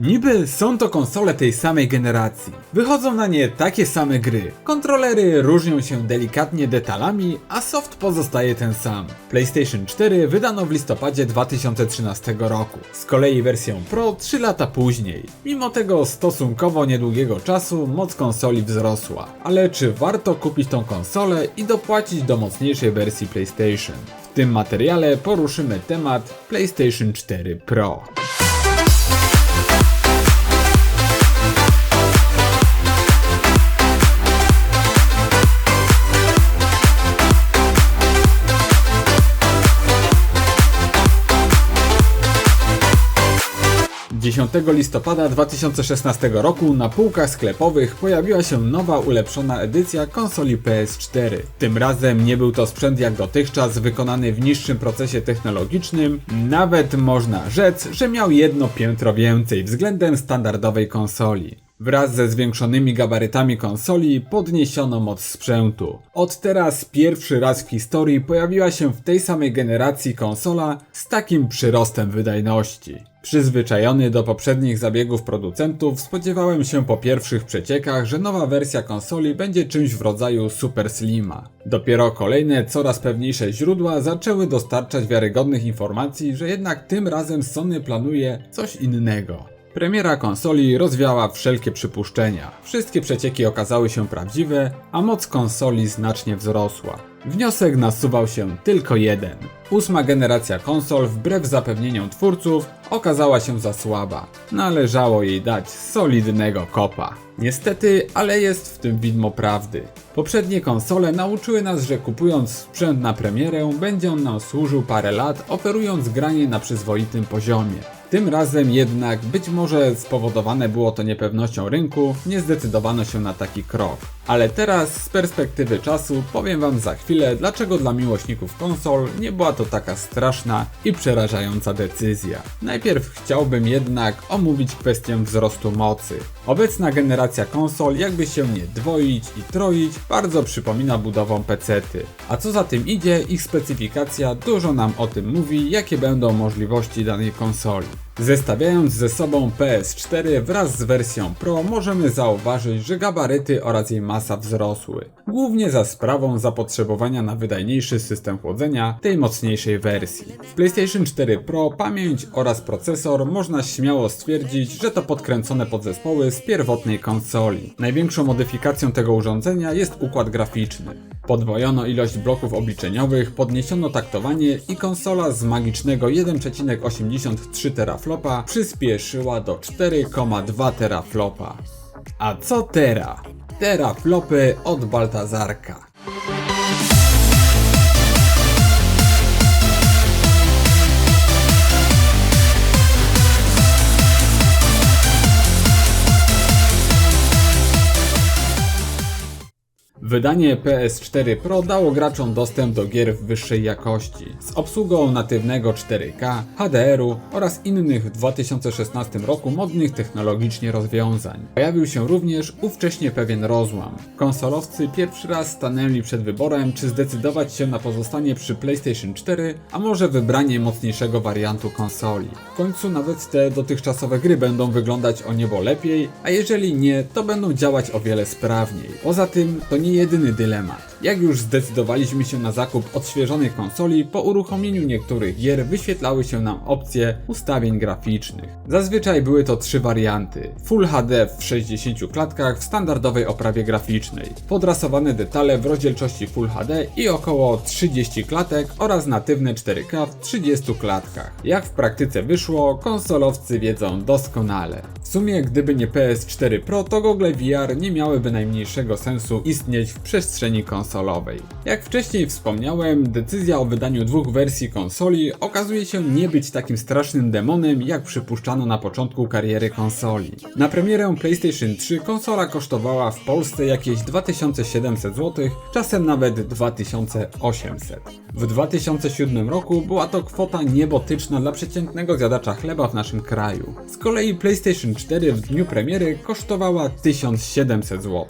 Niby są to konsole tej samej generacji. Wychodzą na nie takie same gry. Kontrolery różnią się delikatnie detalami, a soft pozostaje ten sam. PlayStation 4 wydano w listopadzie 2013 roku. Z kolei wersję Pro 3 lata później. Mimo tego stosunkowo niedługiego czasu moc konsoli wzrosła. Ale czy warto kupić tą konsolę i dopłacić do mocniejszej wersji PlayStation? W tym materiale poruszymy temat PlayStation 4 Pro. 10 listopada 2016 roku na półkach sklepowych pojawiła się nowa ulepszona edycja konsoli PS4. Tym razem nie był to sprzęt jak dotychczas wykonany w niższym procesie technologicznym, nawet można rzec, że miał jedno piętro więcej względem standardowej konsoli. Wraz ze zwiększonymi gabarytami konsoli podniesiono moc sprzętu. Od teraz pierwszy raz w historii pojawiła się w tej samej generacji konsola z takim przyrostem wydajności. Przyzwyczajony do poprzednich zabiegów producentów, spodziewałem się po pierwszych przeciekach, że nowa wersja konsoli będzie czymś w rodzaju Super Slima. Dopiero kolejne, coraz pewniejsze źródła zaczęły dostarczać wiarygodnych informacji, że jednak tym razem Sony planuje coś innego. Premiera konsoli rozwiała wszelkie przypuszczenia. Wszystkie przecieki okazały się prawdziwe, a moc konsoli znacznie wzrosła. Wniosek nasuwał się tylko jeden. Ósma generacja konsol, wbrew zapewnieniom twórców, okazała się za słaba. Należało jej dać solidnego kopa. Niestety, ale jest w tym widmo prawdy. Poprzednie konsole nauczyły nas, że kupując sprzęt na premierę, będzie on nam służył parę lat, oferując granie na przyzwoitym poziomie. Tym razem jednak, być może spowodowane było to niepewnością rynku, nie zdecydowano się na taki krok. Ale teraz, z perspektywy czasu, powiem wam za chwilę, dlaczego dla miłośników konsol nie była to taka straszna i przerażająca decyzja. Najpierw chciałbym jednak omówić kwestię wzrostu mocy. Obecna generacja konsol, jakby się nie dwoić i troić, bardzo przypomina budową pecety. A co za tym idzie, ich specyfikacja dużo nam o tym mówi, jakie będą możliwości danej konsoli. Zestawiając ze sobą PS4 wraz z wersją Pro możemy zauważyć, że gabaryty oraz jej masa wzrosły. Głównie za sprawą zapotrzebowania na wydajniejszy system chłodzenia tej mocniejszej wersji. W PlayStation 4 Pro pamięć oraz procesor można śmiało stwierdzić, że to podkręcone podzespoły z pierwotnej konsoli. Największą modyfikacją tego urządzenia jest układ graficzny. Podwojono ilość bloków obliczeniowych, podniesiono taktowanie i konsola z magicznego 1,83 teraflopa przyspieszyła do 4,2 teraflopa. A co teraz? Teraflopy od Baltazarka. Wydanie PS4 Pro dało graczom dostęp do gier w wyższej jakości, z obsługą natywnego 4K, HDR-u oraz innych w 2016 roku modnych technologicznie rozwiązań. Pojawił się również ówcześnie pewien rozłam. Konsolowcy pierwszy raz stanęli przed wyborem, czy zdecydować się na pozostanie przy PlayStation 4, a może wybranie mocniejszego wariantu konsoli. W końcu nawet te dotychczasowe gry będą wyglądać o niebo lepiej, a jeżeli nie, to będą działać o wiele sprawniej. Poza tym, to nie jedyny dylemat. Jak już zdecydowaliśmy się na zakup odświeżonej konsoli, po uruchomieniu niektórych gier wyświetlały się nam opcje ustawień graficznych. Zazwyczaj były to trzy warianty. Full HD w 60 klatkach w standardowej oprawie graficznej, podrasowane detale w rozdzielczości Full HD i około 30 klatek oraz natywne 4K w 30 klatkach. Jak w praktyce wyszło, konsolowcy wiedzą doskonale. W sumie gdyby nie PS4 Pro, to gogle VR nie miałyby najmniejszego sensu istnieć w przestrzeni konsolowej. Jak wcześniej wspomniałem, decyzja o wydaniu dwóch wersji konsoli okazuje się nie być takim strasznym demonem, jak przypuszczano na początku kariery konsoli. Na premierę PlayStation 3 konsola kosztowała w Polsce jakieś 2700 zł, czasem nawet 2800. W 2007 roku była to kwota niebotyczna dla przeciętnego zjadacza chleba w naszym kraju. Z kolei PlayStation 4 w dniu premiery kosztowała 1700 zł.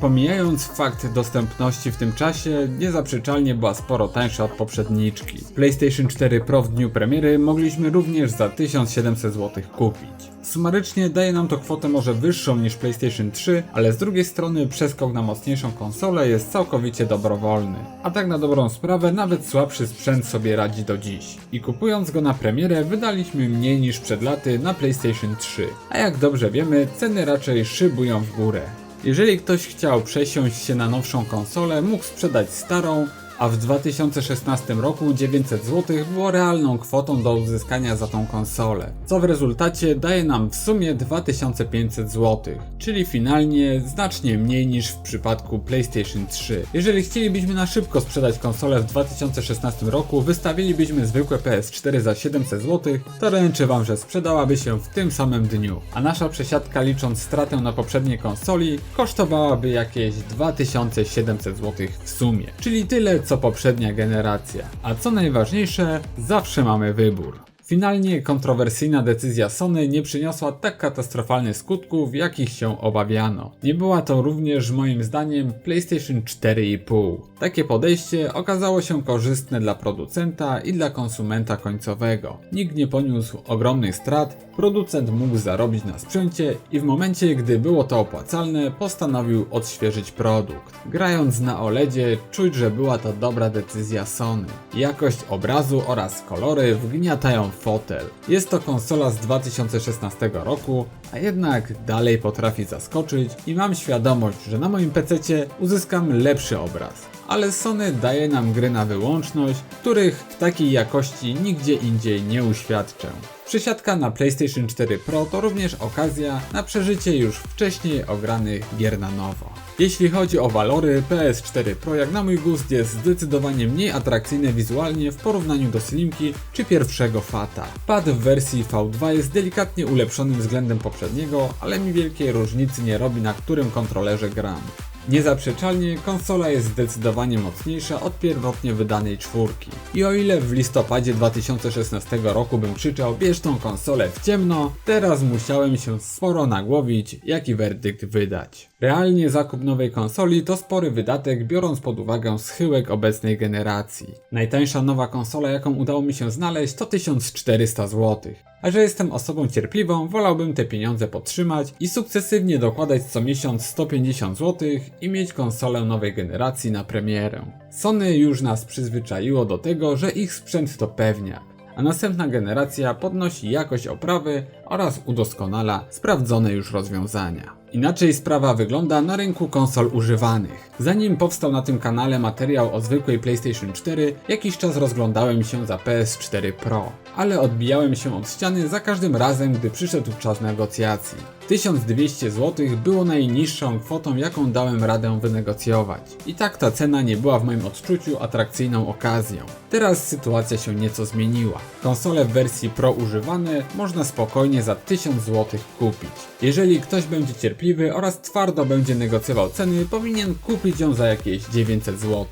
Pomijając fakt dostępności w tym czasie, niezaprzeczalnie była sporo tańsza od poprzedniczki. PlayStation 4 Pro w dniu premiery mogliśmy również za 1700 zł kupić. Sumarycznie daje nam to kwotę może wyższą niż PlayStation 3, ale z drugiej strony przeskok na mocniejszą konsolę jest całkowicie dobrowolny. A tak na dobrą sprawę nawet słabszy sprzęt sobie radzi do dziś. I kupując go na premierę wydaliśmy mniej niż przed laty na PlayStation 3. A jak dobrze wiemy, ceny raczej szybują w górę. Jeżeli ktoś chciał przesiąść się na nowszą konsolę, mógł sprzedać starą, a w 2016 roku 900 zł było realną kwotą do uzyskania za tą konsolę, co w rezultacie daje nam w sumie 2500 zł, czyli finalnie znacznie mniej niż w przypadku PlayStation 3. Jeżeli chcielibyśmy na szybko sprzedać konsolę w 2016 roku, wystawilibyśmy zwykłe PS4 za 700 zł, to ręczę wam, że sprzedałaby się w tym samym dniu, a nasza przesiadka licząc stratę na poprzedniej konsoli kosztowałaby jakieś 2700 zł w sumie, czyli tyle co poprzednia generacja. A co najważniejsze, zawsze mamy wybór. Finalnie kontrowersyjna decyzja Sony nie przyniosła tak katastrofalnych skutków, jakich się obawiano. Nie była to również moim zdaniem PlayStation 4,5. Takie podejście okazało się korzystne dla producenta i dla konsumenta końcowego. Nikt nie poniósł ogromnych strat, producent mógł zarobić na sprzęcie i w momencie, gdy było to opłacalne, postanowił odświeżyć produkt. Grając na OLEDzie, czuć, że była to dobra decyzja Sony. Jakość obrazu oraz kolory wgniatają fotel. Jest to konsola z 2016 roku, a jednak dalej potrafi zaskoczyć i mam świadomość, że na moim PC uzyskam lepszy obraz. Ale Sony daje nam gry na wyłączność, których w takiej jakości nigdzie indziej nie uświadczę. Przesiadka na PlayStation 4 Pro to również okazja na przeżycie już wcześniej ogranych gier na nowo. Jeśli chodzi o walory, PS4 Pro jak na mój gust jest zdecydowanie mniej atrakcyjne wizualnie w porównaniu do Slimki czy pierwszego Fata. Pad w wersji V2 jest delikatnie ulepszonym względem poprzedniego, ale mi wielkiej różnicy nie robi na którym kontrolerze gram. Niezaprzeczalnie konsola jest zdecydowanie mocniejsza od pierwotnie wydanej czwórki. I o ile w listopadzie 2016 roku bym krzyczał bierz tą konsolę w ciemno, teraz musiałem się sporo nagłowić jaki werdykt wydać. Realnie zakup nowej konsoli to spory wydatek biorąc pod uwagę schyłek obecnej generacji. Najtańsza nowa konsola jaką udało mi się znaleźć to 1400 zł. A że jestem osobą cierpliwą, wolałbym te pieniądze podtrzymać i sukcesywnie dokładać co miesiąc 150 zł i mieć konsolę nowej generacji na premierę. Sony już nas przyzwyczaiło do tego, że ich sprzęt to pewniak, a następna generacja podnosi jakość oprawy oraz udoskonala sprawdzone już rozwiązania. Inaczej sprawa wygląda na rynku konsol używanych. Zanim powstał na tym kanale materiał o zwykłej PlayStation 4, jakiś czas rozglądałem się za PS4 Pro, ale odbijałem się od ściany za każdym razem, gdy przyszedł czas negocjacji. 1200 zł było najniższą kwotą, jaką dałem radę wynegocjować. I tak ta cena nie była w moim odczuciu atrakcyjną okazją. Teraz sytuacja się nieco zmieniła. Konsole w wersji Pro używane można spokojnie za 1000 zł kupić. Jeżeli ktoś będzie cierpliwy oraz twardo będzie negocjował ceny, powinien kupić ją za jakieś 900 zł.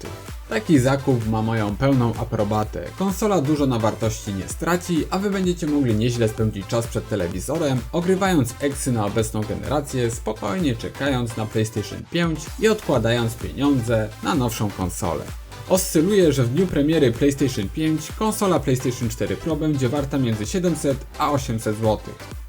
Taki zakup ma moją pełną aprobatę. Konsola dużo na wartości nie straci, a wy będziecie mogli nieźle spędzić czas przed telewizorem, ogrywając eksy na obecną generację, spokojnie czekając na PlayStation 5 i odkładając pieniądze na nowszą konsolę. Oscyluje, że w dniu premiery PlayStation 5 konsola PlayStation 4 Pro będzie warta między 700 a 800 zł.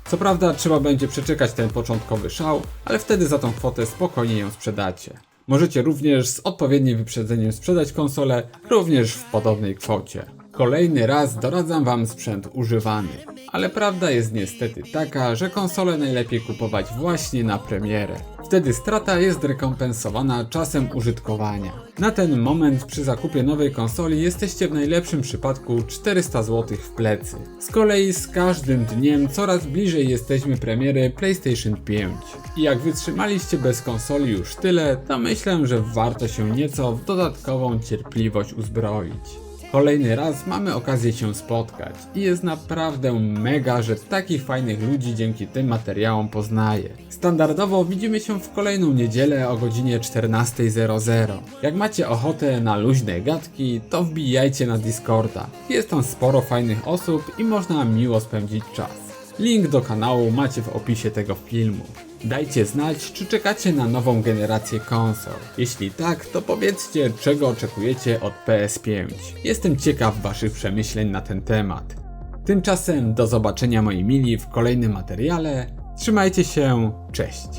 Co prawda trzeba będzie przeczekać ten początkowy szał, ale wtedy za tą kwotę spokojnie ją sprzedacie. Możecie również z odpowiednim wyprzedzeniem sprzedać konsolę również w podobnej kwocie. Kolejny raz doradzam Wam sprzęt używany, ale prawda jest niestety taka, że konsole najlepiej kupować właśnie na premierę. Wtedy strata jest rekompensowana czasem użytkowania. Na ten moment przy zakupie nowej konsoli jesteście w najlepszym przypadku 400 zł w plecy. Z kolei z każdym dniem coraz bliżej jesteśmy premiery PlayStation 5. I jak wytrzymaliście bez konsoli już tyle, to myślę, że warto się nieco w dodatkową cierpliwość uzbroić. Kolejny raz mamy okazję się spotkać i jest naprawdę mega, że takich fajnych ludzi dzięki tym materiałom poznaję. Standardowo widzimy się w kolejną niedzielę o godzinie 14.00. Jak macie ochotę na luźne gadki, to wbijajcie na Discorda. Jest tam sporo fajnych osób i można miło spędzić czas. Link do kanału macie w opisie tego filmu. Dajcie znać, czy czekacie na nową generację konsol. Jeśli tak, to powiedzcie, czego oczekujecie od PS5. Jestem ciekaw waszych przemyśleń na ten temat. Tymczasem do zobaczenia moi mili w kolejnym materiale. Trzymajcie się, cześć.